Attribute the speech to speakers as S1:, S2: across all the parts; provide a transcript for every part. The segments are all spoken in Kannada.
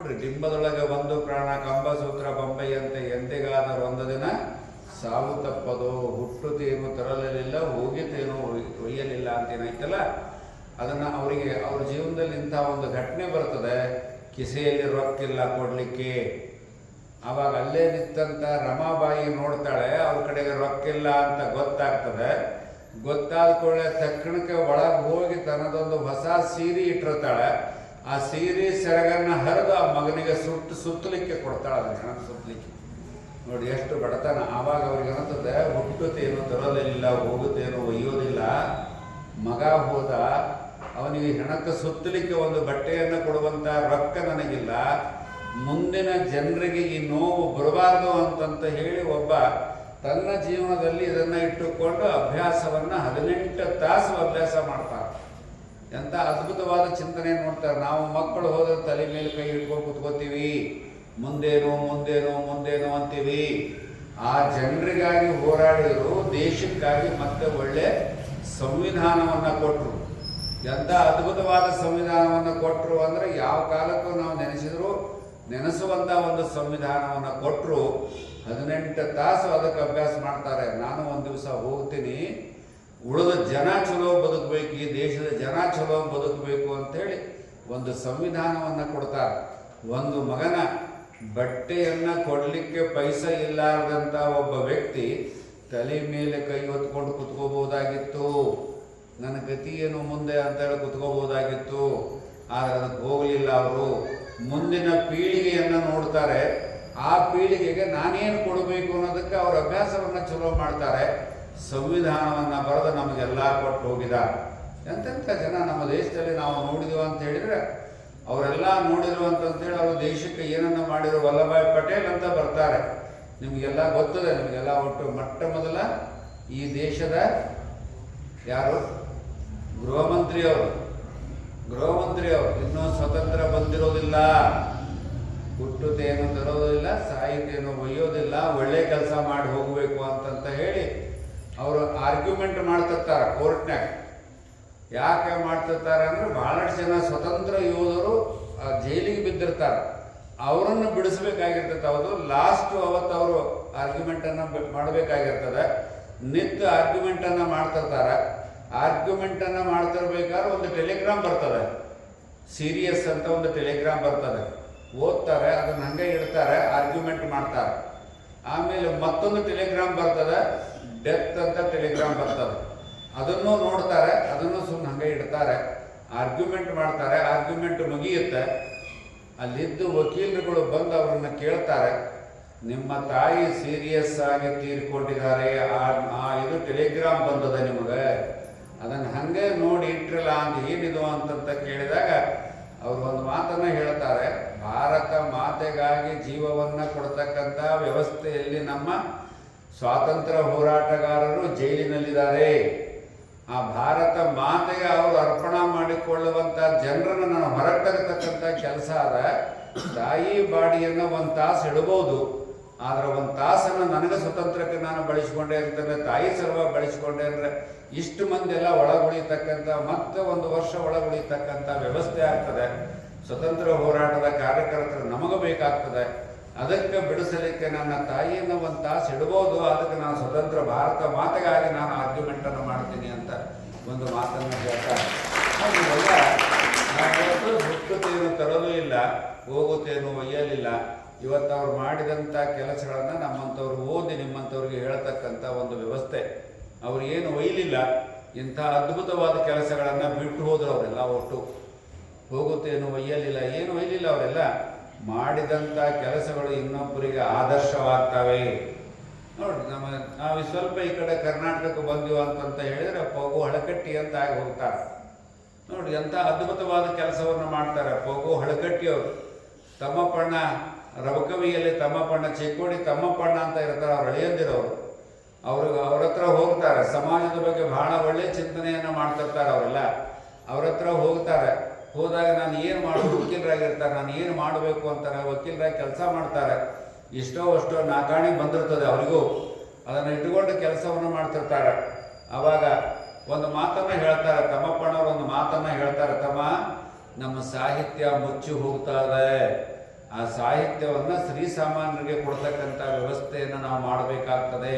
S1: ನೋಡ್ರಿ ಡಿಂಬದೊಳಗೆ ಒಂದು ಪ್ರಾಣ, ಕಂಬಸೂತ್ರ, ಬೊಂಬೆಯಂತೆ ಎಂದಿಗಾದರೂ ಒಂದು ದಿನ ಸಾವು ತಪ್ಪದು ಹುಟ್ಟುತ್ತೇನು ತರಲಿಲ್ಲ ಹೋಗಿತೇನು ಒಯ್- ಒಯ್ಯಲಿಲ್ಲ ಅಂತ ಏನೈತಲ್ಲ ಅದನ್ನ ಅವರಿಗೆ, ಅವ್ರ ಜೀವನದಲ್ಲಿ ಇಂಥ ಒಂದು ಘಟನೆ ಬರ್ತದೆ, ಕಿಸೆಯಲ್ಲಿ ರೊಕ್ಕಿಲ್ಲ ಕೊಡ್ಲಿಕ್ಕೆ. ಆವಾಗ ಅಲ್ಲೇ ನಿಂತಂತ ರಮಾಬಾಯಿ ನೋಡ್ತಾಳೆ, ಅವ್ರ ಕಡೆಗೆ ರೊಕ್ಕಿಲ್ಲ ಅಂತ ಗೊತ್ತಾಗ್ತದೆ. ಗೊತ್ತಾದ ಕೂಡಲೇ ತಕ್ಷಣಕ್ಕೆ ಒಳಗೆ ಹೋಗಿ ತನ್ನದೊಂದು ಹೊಸ ಸೀರೆ ಇಟ್ಟಿರ್ತಾಳೆ. ಆ ಸೀರೆ ಸೆರಗನ್ನು ಹರಿದು ಆ ಮಗನಿಗೆ ಸುಟ್ಟು ಸುತ್ತಲಿಕ್ಕೆ ಕೊಡ್ತಾಳೆ ಅದನ್ನ ಸುತ್ತಲಿಕ್ಕೆ. ನೋಡಿ ಎಷ್ಟು ಬಡತನ. ಆವಾಗ ಅವ್ರಿಗೆ ಅನ್ನಿಸ್ತದೆ ಹುಟ್ಟುತ್ತೇನು ತರೋದಿಲ್ಲ ಹೋಗುತ್ತೇನೋ, ಒಯ್ಯೋದಿಲ್ಲ. ಮಗ ಹೋದ, ಅವನಿಗೆ ಹೆಣಕ್ಕೆ ಸುತ್ತಲಿಕ್ಕೆ ಒಂದು ಬಟ್ಟೆಯನ್ನು ಕೊಡುವಂತ ರೊಕ್ಕ ನನಗಿಲ್ಲ. ಮುಂದಿನ ಜನರಿಗೆ ಈ ನೋವು ಬರಬಾರದು ಅಂತಂತ ಹೇಳಿ ಒಬ್ಬ ತನ್ನ ಜೀವನದಲ್ಲಿ ಇದನ್ನ ಇಟ್ಟುಕೊಂಡು ಅಭ್ಯಾಸವನ್ನ ಹದಿನೆಂಟು ತಾಸು ಅಭ್ಯಾಸ ಮಾಡ್ತಾರೆ ಎಂತ ಅದ್ಭುತವಾದ ಚಿಂತನೆ ನೋಡ್ತಾರೆ. ನಾವು ಮಕ್ಕಳು ಹೋದ ತಲೆ ಮೇಲೆ ಕೈ ಹಿಡ್ಕೊಂಡು ಕುತ್ಕೋತೀವಿ. ಮುಂದೇನು ಮುಂದೇನು ಮುಂದೇನು ಅಂತೀವಿ. ಆ ಜನರಿಗಾಗಿ ಹೋರಾಡಿದ್ರು, ದೇಶಕ್ಕಾಗಿ ಮತ್ತೆ ಒಳ್ಳೆ ಸಂವಿಧಾನವನ್ನ ಕೊಟ್ಟರು ಎಂಥ ಅದ್ಭುತವಾದ ಸಂವಿಧಾನವನ್ನು ಕೊಟ್ಟರು ಅಂದ್ರೆ ಯಾವ ಕಾಲಕ್ಕೂ ನಾವು ನೆನೆಸಿದ್ರು ನೆನೆಸುವಂಥ ಒಂದು ಸಂವಿಧಾನವನ್ನು ಕೊಟ್ಟರು ಹದಿನೆಂಟು ತಾಸು ಅದಕ್ಕೆ ಅಭ್ಯಾಸ ಮಾಡ್ತಾರೆ. ನಾನು ಒಂದು ದಿವಸ ಹೋಗ್ತೀನಿ. ಉಳಿದ ಜನ ಚಲೋ ಬದುಕಬೇಕು, ಈ ದೇಶದ ಜನ ಚಲೋ ಬದುಕಬೇಕು ಅಂತೇಳಿ ಒಂದು ಸಂವಿಧಾನವನ್ನು ಕೊಡ್ತಾರೆ. ಒಂದು ಮಗನ ಬಟ್ಟೆಯನ್ನು ಕೊಡಲಿಕ್ಕೆ ಪೈಸ ಇಲ್ಲಾರ್ದಂಥ ಒಬ್ಬ ವ್ಯಕ್ತಿ ತಲೆ ಮೇಲೆ ಕೈ ಹೊತ್ಕೊಂಡು ಕುತ್ಕೋಬೋದಾಗಿತ್ತು ನನ್ನ ಗತಿ ಏನು ಮುಂದೆ ಅಂತೇಳಿ ಕುತ್ಕೋಬೋದಾಗಿತ್ತು ಆದರೆ ಅದಕ್ಕೆ ಹೋಗಲಿಲ್ಲ ಅವರು. ಮುಂದಿನ ಪೀಳಿಗೆಯನ್ನು ನೋಡ್ತಾರೆ. ಆ ಪೀಳಿಗೆಗೆ ನಾನೇನು ಕೊಡಬೇಕು ಅನ್ನೋದಕ್ಕೆ ಅವ್ರ ಅಭ್ಯಾಸವನ್ನು ಚಲೋ ಮಾಡ್ತಾರೆ. ಸಂವಿಧಾನವನ್ನ ಬರೆದು ನಮಗೆಲ್ಲ ಕೊಟ್ಟು ಹೋಗಿದ. ಎಂತೆಂಥ ಜನ ನಮ್ಮ ದೇಶದಲ್ಲಿ ನಾವು ನೋಡಿದೆವು ಅಂತ ಹೇಳಿದ್ರೆ, ಅವರೆಲ್ಲ ನೋಡಿದ್ರು ಅಂತಂತೇಳಿ ಅವರು ದೇಶಕ್ಕೆ ಏನನ್ನು ಮಾಡಿರೋ ವಲ್ಲಭಾಯ್ ಪಟೇಲ್ ಅಂತ ಬರ್ತಾರೆ. ನಿಮಗೆಲ್ಲ ಗೊತ್ತದೆ, ನಿಮಗೆಲ್ಲ ಒಟ್ಟು ಮೊಟ್ಟ ಮೊದಲ ಈ ದೇಶದ ಯಾರು? ಗೃಹ ಮಂತ್ರಿ ಅವರು ಗೃಹ ಮಂತ್ರಿ ಅವರು ಇನ್ನೂ ಸ್ವತಂತ್ರ ಬಂದಿರೋದಿಲ್ಲ. ಹುಟ್ಟುತ್ತೇನು ತರೋದಿಲ್ಲ, ಸಾಹಿತ್ಯನು ಒಯ್ಯೋದಿಲ್ಲ, ಒಳ್ಳೆ ಕೆಲಸ ಮಾಡಿ ಹೋಗಬೇಕು ಅಂತಂತ ಹೇಳಿ ಅವರು ಆರ್ಗ್ಯುಮೆಂಟ್ ಮಾಡ್ತಿರ್ತಾರೆ ಕೋರ್ಟ್ನಾಗ ಯಾಕೆ ಮಾಡ್ತಿರ್ತಾರೆ ಅಂದ್ರೆ ಬಹಳಷ್ಟು ಜನ ಸ್ವತಂತ್ರ ಯೋಧರು ಜೈಲಿಗೆ ಬಿದ್ದಿರ್ತಾರೆ. ಅವರನ್ನು ಬಿಡಿಸ್ಬೇಕಾಗಿರ್ತದೆ ಅವರು ಲಾಸ್ಟ್ ಅವತ್ತು ಅವರು ಆರ್ಗ್ಯುಮೆಂಟ್ ಅನ್ನ ಬ- ಮಾಡಬೇಕಾಗಿರ್ತದೆ. ನಿತ್ಯ ಆರ್ಗ್ಯುಮೆಂಟ್ ಅನ್ನ ಮಾಡ್ತಿರ್ತಾರೆ. ಆರ್ಗ್ಯುಮೆಂಟ್ ಅನ್ನ ಮಾಡ್ತಿರ್ಬೇಕಾದ್ರೆ ಒಂದು ಟೆಲಿಗ್ರಾಮ್ ಬರ್ತದೆ. ಸೀರಿಯಸ್ ಅಂತ ಒಂದು ಟೆಲಿಗ್ರಾಮ್ ಬರ್ತದೆ. ಓದ್ತಾರೆ, ಅದನ್ನ ಹಂಗೆ ಇಡ್ತಾರೆ ಆರ್ಗ್ಯುಮೆಂಟ್ ಮಾಡ್ತಾರೆ. ಆಮೇಲೆ ಮತ್ತೊಂದು ಟೆಲಿಗ್ರಾಮ್ ಬರ್ತದೆ. ಡೆತ್ ಅಂತ ಟೆಲಿಗ್ರಾಮ್ ಬರ್ತದೆ. ಅದನ್ನು ನೋಡ್ತಾರೆ, ಅದನ್ನು ಸುಮ್ಮನೆ ಹಂಗೆ ಇಡ್ತಾರೆ. ಆರ್ಗ್ಯುಮೆಂಟ್ ಮಾಡ್ತಾರೆ ಆರ್ಗ್ಯುಮೆಂಟ್ ಮುಗಿಯುತ್ತೆ. ಅಲ್ಲಿದ್ದು ವಕೀಲರುಗಳು ಬಂದು ಅವ್ರನ್ನ ಕೇಳ್ತಾರೆ, ನಿಮ್ಮ ತಾಯಿ ಸೀರಿಯಸ್ ಆಗಿ ತೀರ್ಕೊಂಡಿದ್ದಾರೆ. ಆ ಇದು ಟೆಲಿಗ್ರಾಮ್ ಬಂದದ ನಿಮಗೆ? ಅದನ್ನು ಹಂಗೆ ನೋಡಿ ಇಟ್ರಲ್ಲ ಅಂತ ಏನಿದು ಅಂತಂತ ಕೇಳಿದಾಗ ಅವರು ಒಂದು ಮಾತನ್ನ ಹೇಳ್ತಾರೆ, ಭಾರತ ಮಾತೆಗಾಗಿ ಜೀವವನ್ನ ಕೊಡ್ತಕ್ಕಂಥ ವ್ಯವಸ್ಥೆಯಲ್ಲಿ ನಮ್ಮ ಸ್ವಾತಂತ್ರ್ಯ ಹೋರಾಟಗಾರರು ಜೈಲಿನಲ್ಲಿದ್ದಾರೆ. ಆ ಭಾರತ ಮಾತೆಗೆ ಅವರು ಅರ್ಪಣ ಮಾಡಿಕೊಳ್ಳುವಂಥ ಜನರನ್ನು ನಾನು ಹೊರಗೆ ತಗತಕ್ಕಂಥ ಕೆಲಸ ಅದ. ತಾಯಿ ಬಾಡಿಯನ್ನು ಒಂದು ತಾಸು ಇಡಬಹುದು. ಆದ್ರೆ ಒಂದು ತಾಸನ್ನು ನನಗೆ ಸ್ವತಂತ್ರಕ್ಕೆ ನಾನು ಬಳಸಿಕೊಂಡೆ ಅಂತಂದ್ರೆ, ತಾಯಿ ಸರ್ವ ಬಳಸಿಕೊಂಡೆ ಅಂದರೆ ಇಷ್ಟು ಮಂದಿ ಎಲ್ಲ ಒಳಗುಳಿತಕ್ಕಂಥ ಮತ್ತೆ ಒಂದು ವರ್ಷ ಒಳಗುಳಿತಕ್ಕಂಥ ವ್ಯವಸ್ಥೆ ಆಗ್ತದೆ. ಸ್ವತಂತ್ರ ಹೋರಾಟದ ಕಾರ್ಯಕರ್ತರು ನಮಗೆ ಬೇಕಾಗ್ತದೆ. ಅದಕ್ಕೆ ಬಿಡಿಸಲಿಕ್ಕೆ ನನ್ನ ತಾಯಿಯನ್ನು ಒಂದು ತಾಸು ಇಡಬಹುದು ಅದಕ್ಕೆ ನಾನು ಸ್ವತಂತ್ರ ಭಾರತ ಮಾತಗಾಗಿ ನಾನು ಆರ್ಗ್ಯುಮೆಂಟ್ ಅನ್ನು ಮಾಡ್ತೀನಿ ಅಂತ ಒಂದು ಮಾತನ್ನು ಹೇಳ್ತಾರೆ ನಾನು ಇಲ್ಲ, ಹೋಗುತ್ತೇನು ಒಯ್ಯಲಿಲ್ಲ. ಇವತ್ತು ಅವ್ರು ಮಾಡಿದಂಥ ಕೆಲಸಗಳನ್ನು ನಮ್ಮಂಥವ್ರು ಓದಿ ನಿಮ್ಮಂಥವ್ರಿಗೆ ಹೇಳ್ತಕ್ಕಂಥ ಒಂದು ವ್ಯವಸ್ಥೆ. ಅವ್ರು ಏನು ಒಯ್ಯಲಿಲ್ಲ ಇಂಥ ಅದ್ಭುತವಾದ ಕೆಲಸಗಳನ್ನು ಬಿಟ್ಟು ಹೋದ್ರು ಅವರೆಲ್ಲ ಒಟ್ಟು. ಹೋಗುತ್ತೇನು ಒಯ್ಯಲಿಲ್ಲ, ಏನು ಒಯ್ಯಲಿಲ್ಲ ಅವರೆಲ್ಲ. ಮಾಡಿದಂಥ ಕೆಲಸಗಳು ಇನ್ನೊಬ್ಬರಿಗೆ ಆದರ್ಶವಾಗ್ತವೆ. ನೋಡಿ, ನಮ್ಮ ನಾವು ಸ್ವಲ್ಪ ಈ ಕಡೆ ಕರ್ನಾಟಕಕ್ಕೆ ಬಂದಿವ ಅಂತಂತ ಹೇಳಿದರೆ ಪಗು ಹಳಕಟ್ಟಿ ಅಂತ ಆಗಿ ಹೋಗ್ತಾರೆ. ನೋಡಿ, ಎಂಥ ಅದ್ಭುತವಾದ ಕೆಲಸವನ್ನು ಮಾಡ್ತಾರೆ ಪಗು ಹಳಕಟ್ಟಿಯವರು. ತಮ್ಮಪ್ಪಣ್ಣ ರಬಕವಿಯಲ್ಲಿ ತಮ್ಮಪ್ಪಣ್ಣ ಚಿಕ್ಕೋಡಿ ತಮ್ಮಪ್ಪಣ್ಣ ಅಂತ ಇರ್ತಾರೆ, ಅವ್ರು ಅಳಿಯಂದಿರೋರು ಅವರು ಅವ್ರ ಹತ್ರ ಹೋಗ್ತಾರೆ. ಸಮಾಜದ ಬಗ್ಗೆ ಬಹಳ ಒಳ್ಳೆಯ ಚಿಂತನೆಯನ್ನು ಮಾಡ್ತಿರ್ತಾರೆ ಅವರೆಲ್ಲ. ಅವ್ರ ಹತ್ರ ಹೋಗ್ತಾರೆ. ಹೋದಾಗ ನಾನು ಏನು ಮಾಡೋದು? ವಕೀಲರಾಗಿರ್ತಾರೆ. ನಾನು ಏನು ಮಾಡಬೇಕು ಅಂತಾರೆ? ವಕೀಲರಾಗಿ ಕೆಲಸ ಮಾಡ್ತಾರೆ. ಎಷ್ಟೋ ಅಷ್ಟೋ ನಾಕಾಣಿ ಬಂದಿರ್ತದೆ ಅವರಿಗೂ. ಅದನ್ನು ಇಟ್ಟುಕೊಂಡು ಕೆಲಸವನ್ನು ಮಾಡ್ತಿರ್ತಾರೆ. ಆವಾಗ ಒಂದು ಮಾತನ್ನು ಹೇಳ್ತಾರೆ. ತಮ್ಮಪ್ಪನವರು ಒಂದು ಮಾತನ್ನು ಹೇಳ್ತಾರೆ. ತಮ್ಮ, ನಮ್ಮ ಸಾಹಿತ್ಯ ಮುಚ್ಚಿ ಹೋಗ್ತಾ ಇದೆ. ಆ ಸಾಹಿತ್ಯವನ್ನು ಶ್ರೀಸಾಮಾನ್ಯರಿಗೆ ಕೊಡ್ತಕ್ಕಂಥ ವ್ಯವಸ್ಥೆಯನ್ನು ನಾವು ಮಾಡಬೇಕಾಗ್ತದೆ.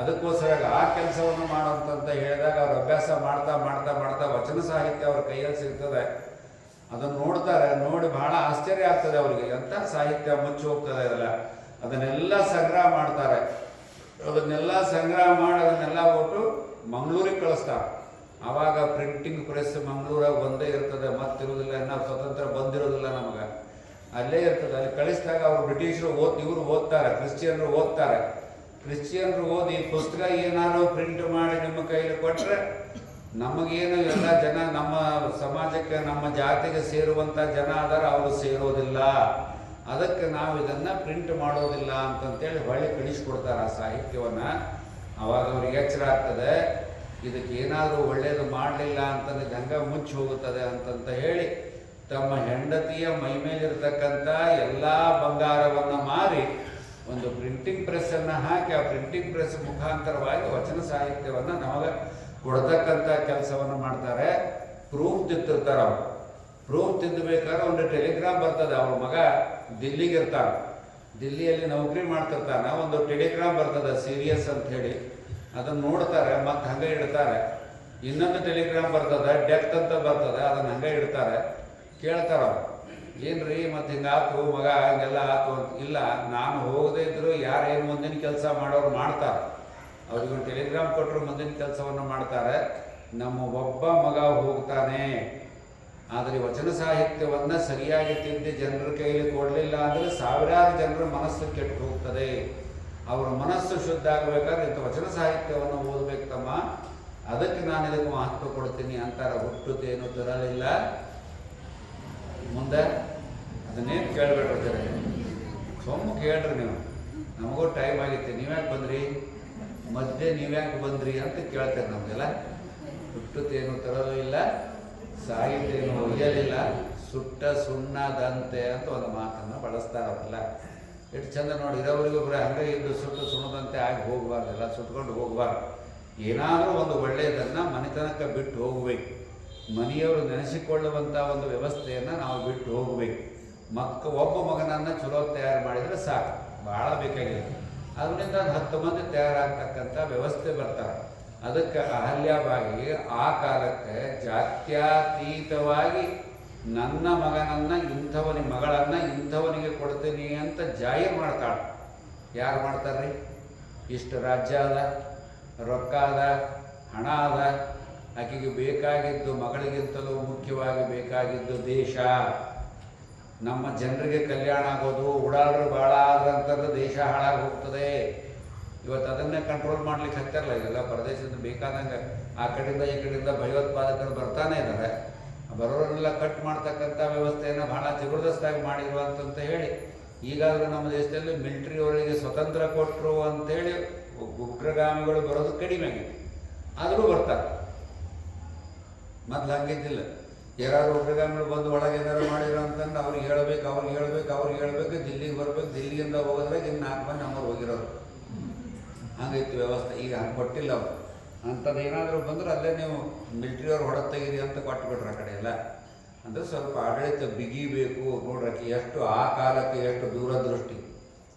S1: ಅದಕ್ಕೋಸ್ಕರ ಆ ಕೆಲಸವನ್ನು ಮಾಡೋಂತಂತ ಹೇಳಿದಾಗ ಅವ್ರು ಅಭ್ಯಾಸ ಮಾಡ್ತಾ ಮಾಡ್ತಾ ಮಾಡ್ತಾ ವಚನ ಸಾಹಿತ್ಯ ಅವ್ರ ಕೈಯಲ್ಲಿ ಸಿಗ್ತದೆ. ಅದನ್ನು ನೋಡ್ತಾರೆ, ನೋಡಿ ಬಹಳ ಆಶ್ಚರ್ಯ ಆಗ್ತದೆ ಅವರಿಗೆ. ಎಂಥ ಸಾಹಿತ್ಯ ಮುಚ್ಚಿ ಹೋಗ್ತದೆ ಅದೆಲ್ಲ ಅದನ್ನೆಲ್ಲ ಸಂಗ್ರಹ ಮಾಡ್ತಾರೆ. ಅದನ್ನೆಲ್ಲ ಸಂಗ್ರಹ ಮಾಡಿ ಅದನ್ನೆಲ್ಲ ಕೊಟ್ಟು ಮಂಗಳೂರಿಗೆ ಕಳಿಸ್ತಾರೆ. ಆವಾಗ ಪ್ರಿಂಟಿಂಗ್ ಪ್ರೆಸ್ ಮಂಗಳೂರಾಗ ಒಂದೇ ಇರ್ತದೆ ಮತ್ತಿರೋದಿಲ್ಲ ನಾವು ಸ್ವತಂತ್ರ ಬಂದಿರೋದಿಲ್ಲ ನಮಗೆ. ಅಲ್ಲೇ ಇರ್ತದೆ. ಅಲ್ಲಿ ಕಳಿಸಿದಾಗ ಅವರು ಬ್ರಿಟಿಷರು ಓದಿ, ಇವರು ಓದ್ತಾರೆ, ಕ್ರಿಶ್ಚಿಯನ್ರು ಓದ್ತಾರೆ. ಕ್ರಿಶ್ಚಿಯನ್ರು ಓದಿ ಪುಸ್ತಕ ಏನಾದ್ರು ಪ್ರಿಂಟ್ ಮಾಡಿ ನಿಮ್ಮ ಕೈಲಿ ಕೊಟ್ಟರೆ ನಮಗೇನು ಎಲ್ಲ ಜನ ನಮ್ಮ ಸಮಾಜಕ್ಕೆ ನಮ್ಮ ಜಾತಿಗೆ ಸೇರುವಂಥ ಜನ ಆದರೆ ಅವರು ಸೇರೋದಿಲ್ಲ. ಅದಕ್ಕೆ ನಾವು ಇದನ್ನು ಪ್ರಿಂಟ್ ಮಾಡೋದಿಲ್ಲ ಅಂತಂತೇಳಿ ಹೊಳ್ಳಿ ಕಳಿಸ್ಕೊಡ್ತಾರೆ ಆ ಸಾಹಿತ್ಯವನ್ನು. ಅವಾಗ ಅವ್ರಿಗೆ ಎಚ್ಚರ ಆಗ್ತದೆ. ಇದಕ್ಕೆ ಏನಾದರೂ ಒಳ್ಳೆಯದು ಮಾಡಲಿಲ್ಲ ಅಂತಂದ್ರೆ ಗಂಗಾ ಮುಚ್ಚಿ ಹೋಗುತ್ತದೆ ಅಂತಂತ ಹೇಳಿ ತಮ್ಮ ಹೆಂಡತಿಯ ಮೈ ಮೇಲಿರ್ತಕ್ಕಂಥ ಎಲ್ಲ ಬಂಗಾರವನ್ನು ಮಾರಿ ಒಂದು ಪ್ರಿಂಟಿಂಗ್ ಪ್ರೆಸ್ಸನ್ನು ಹಾಕಿ ಆ ಪ್ರಿಂಟಿಂಗ್ ಪ್ರೆಸ್ ಮುಖಾಂತರವಾಗಿ ವಚನ ಸಾಹಿತ್ಯವನ್ನು ನಮಗೆ ಕೊಡ್ತಕ್ಕಂಥ ಕೆಲಸವನ್ನು ಮಾಡ್ತಾರೆ. ಪ್ರೂಫ್ ತಿಂತಿರ್ತಾರೆ ಅವರು. ಪ್ರೂಫ್ ತಿಂದಬೇಕಾದ್ರೆ ಒಂದು ಟೆಲಿಗ್ರಾಮ್ ಬರ್ತದೆ. ಅವ್ರ ಮಗ ದಿಲ್ಲಿಗೆ ಇರ್ತಾನೆ ದಿಲ್ಲಿಯಲ್ಲಿ ನೌಕರಿ ಮಾಡ್ತಿರ್ತಾನೆ. ಒಂದು ಟೆಲಿಗ್ರಾಮ್ ಬರ್ತದೆ, ಸೀರಿಯಸ್ ಅಂತ ಹೇಳಿ. ಅದನ್ನು ನೋಡ್ತಾರೆ, ಮತ್ತೆ ಹಂಗೆ ಇಡ್ತಾರೆ. ಇನ್ನೊಂದು ಟೆಲಿಗ್ರಾಮ್ ಬರ್ತದೆ, ಡೆತ್ ಅಂತ ಬರ್ತದೆ, ಅದನ್ನು ಹಂಗೆ ಇಡ್ತಾರೆ. ಕೇಳ್ತಾರ ಅವ್ರು. ಏನ್ರಿ, ಮತ್ತೆ ಹಿಂಗಾತು ಮಗ ಹಂಗೆಲ್ಲ ಆತು ಅಂತ. ಇಲ್ಲ, ನಾನು ಹೋಗದೇ ಇದ್ರು ಏನು ಮುಂದಿನ ಕೆಲಸ ಮಾಡೋರು ಮಾಡ್ತಾರೆ. ಅವ್ರಿಗೆ ಟೆಲಿಗ್ರಾಮ್ ಕೊಟ್ಟರು ಮುಂದಿನ ಕೆಲಸವನ್ನು ಮಾಡ್ತಾರೆ. ನಮ್ಮ ಒಬ್ಬ ಮಗ ಹೋಗ್ತಾನೆ. ಆದರೆ ವಚನ ಸಾಹಿತ್ಯವನ್ನು ಸರಿಯಾಗಿ ತಿದ್ದಿ ಜನರ ಕೈಯಲ್ಲಿ ಕೊಡಲಿಲ್ಲ ಅಂದರೆ ಸಾವಿರಾರು ಜನರ ಮನಸ್ಸು ಕೆಟ್ಟು ಹೋಗ್ತದೆ. ಅವರ ಮನಸ್ಸು ಶುದ್ಧ ಆಗಬೇಕಾದ್ರೆ ಇಂಥ ವಚನ ಸಾಹಿತ್ಯವನ್ನು ಓದಬೇಕು ತಮ್ಮ. ಅದಕ್ಕೆ ನಾನು ಇದಕ್ಕೆ ಮಹತ್ವ ಕೊಡ್ತೀನಿ ಅಂತಾರೆ. ಹುಟ್ಟುತ್ತೇನು ತರಲಿಲ್ಲ. ಮುಂದೆ ಅದನ್ನೇನು ಕೇಳಬೇಡ್ರಿ ಸೊಮ್ಮು ಕೇಳ್ರಿ ನೀವು. ನಮಗೂ ಟೈಮ್ ಆಗಿತ್ತು. ನೀವ್ಯಾಕೆ ಬಂದ್ರಿ? ಮಧ್ಯೆ ನೀವ್ಯಾಕೆ ಬಂದ್ರಿ ಅಂತ ಕೇಳ್ತೇನೆ ನಮಗೆಲ್ಲ. ಹುಟ್ಟುತ್ತೇನು ತರಲು ಇಲ್ಲ ಸಾಹಿತ್ಯನು ಒಯ್ಯಲಿಲ್ಲ, ಸುಟ್ಟ ಸುಣ್ಣದಂತೆ ಅಂತ ಒಂದು ಮಾತನ್ನು ಬಳಸ್ತಾರಲ್ಲ. ಎಷ್ಟು ಚಂದ ನೋಡಿ ಇರೋವರೆಗೂ ಬರೀ ಹಂಗೆ ಇದ್ದು ಸುಟ್ಟು ಸುಣ್ಣದಂತೆ ಆಗಿ ಹೋಗಬಾರ್ದು, ಎಲ್ಲ ಸುಟ್ಕೊಂಡು ಹೋಗಬಾರ್ದು. ಏನಾದರೂ ಒಂದು ಒಳ್ಳೆಯದನ್ನು ಮನೆತನಕ ಬಿಟ್ಟು ಹೋಗಬೇಕು. ಮನೆಯವರು ನೆನೆಸಿಕೊಳ್ಳುವಂಥ ಒಂದು ವ್ಯವಸ್ಥೆಯನ್ನು ನಾವು ಬಿಟ್ಟು ಹೋಗಬೇಕು. ಮಕ್ಕ, ಒಬ್ಬ ಮಗನನ್ನು ಚಲೋ ತಯಾರು ಮಾಡಿದರೆ ಸಾಕು, ಭಾಳ ಬೇಕಾಗಿಲ್ಲ ಅದರಿಂದ ಹತ್ತು ಮಂದಿ ತಯಾರಾಗ್ತಕ್ಕಂಥ ವ್ಯವಸ್ಥೆ ಬರ್ತಾರೆ ಅದಕ್ಕೆ ಅಹಲ್ಯವಾಗಿ ಆ ಕಾಲಕ್ಕೆ ಜಾತ್ಯತೀತವಾಗಿ ನನ್ನ ಮಗನನ್ನ ಇಂಥವನಿಗೆ ಮಗಳನ್ನ ಇಂಥವನಿಗೆ ಕೊಡ್ತೀನಿ ಅಂತ ಜಾಹೀರ್ ಮಾಡ್ತಾಳೆ ಯಾರು ಮಾಡ್ತಾರ್ರಿ? ಇಷ್ಟು ರಾಜ್ಯ ಅದ, ರೊಕ್ಕ ಅದ, ಹಣ ಅದ. ಆಕೆಗೆ ಬೇಕಾಗಿದ್ದು ಮಗಳಿಗಿಂತಲೂ ಮುಖ್ಯವಾಗಿ ಬೇಕಾಗಿದ್ದು ದೇಶ. ನಮ್ಮ ಜನರಿಗೆ ಕಲ್ಯಾಣ ಆಗೋದು ಉಡಾಳ್ರು ಭಾಳ ಆದ್ರಂತಂದ್ರೆ ದೇಶ ಹಾಳಾಗಿ ಹೋಗ್ತದೆ. ಇವತ್ತು ಅದನ್ನೇ ಕಂಟ್ರೋಲ್ ಮಾಡ್ಲಿಕ್ಕೆ ಹತ್ತಿರಲ್ಲ ಇದೆಲ್ಲ ಪ್ರದೇಶದ ಬೇಕಾದಂಗೆ ಆ ಕಡೆಯಿಂದ ಈ ಕಡೆಯಿಂದ ಭಯೋತ್ಪಾದಕರು ಬರ್ತಾನೆ ಇದ್ದಾರೆ ಬರೋರೆಲ್ಲ ಕಟ್ ಮಾಡ್ತಕ್ಕಂಥ ವ್ಯವಸ್ಥೆಯನ್ನು ಬಹಳ ಜಬರ್ದಸ್ತಾಗಿ ಮಾಡಿರುವಂತಂತ ಹೇಳಿ, ಈಗಾದರೂ ನಮ್ಮ ದೇಶದಲ್ಲಿ ಮಿಲಿಟರಿ ಅವರಿಗೆ ಸ್ವತಂತ್ರ ಕೊಟ್ಟರು ಅಂತೇಳಿ ಉಗ್ರಗಾಮಿಗಳು ಬರೋದು ಕಡಿಮೆ ಆಗಿದೆ. ಆದರೂ ಬರ್ತಾರೆ. ಮೊದಲು ಹಂಗಿದ್ದಿಲ್ಲ. ಯಾರು ಉಗ್ರಗಾಮಿಗಳು ಬಂದು ಒಳಗೆ ಏನಾರು ಮಾಡಿದ್ರು ಅಂತಂದು ಅವ್ರಿಗೆ ಹೇಳ್ಬೇಕು ಅವ್ರಿಗೆ ಹೇಳ್ಬೇಕು ಅವ್ರಿಗೆ ಹೇಳ್ಬೇಕು, ದಿಲ್ಲಿಗೆ ಬರ್ಬೇಕು, ದಿಲ್ಲಿಯಿಂದ ಹೋಗೋದ್ರಾಗ ಇನ್ನು ನಾಲ್ಕು ಮಂದಿ ನಮ್ಮವ್ರು ಹೋಗಿರೋರು. ಹಂಗಿತ್ತು ವ್ಯವಸ್ಥೆ. ಈಗ ಹಂಗೆ ಕೊಟ್ಟಿಲ್ಲ ಅವರು. ಅಂಥದ್ದು ಏನಾದರೂ ಬಂದ್ರೆ ಅಲ್ಲೇ ನೀವು ಮಿಲ್ಟ್ರಿಯವ್ರು ಹೊಡೆದು ತೆಗೀರಿ ಅಂತ ಕೊಟ್ಬಿಟ್ರೆ ಆ ಕಡೆ ಎಲ್ಲ. ಅಂದರೆ ಸ್ವಲ್ಪ ಆಡಳಿತ ಬಿಗಿಬೇಕು ನೋಡ್ರಕ್ಕೆ ಎಷ್ಟು ಆ ಕಾಲಕ್ಕೆ ಎಷ್ಟು ದೂರದೃಷ್ಟಿ.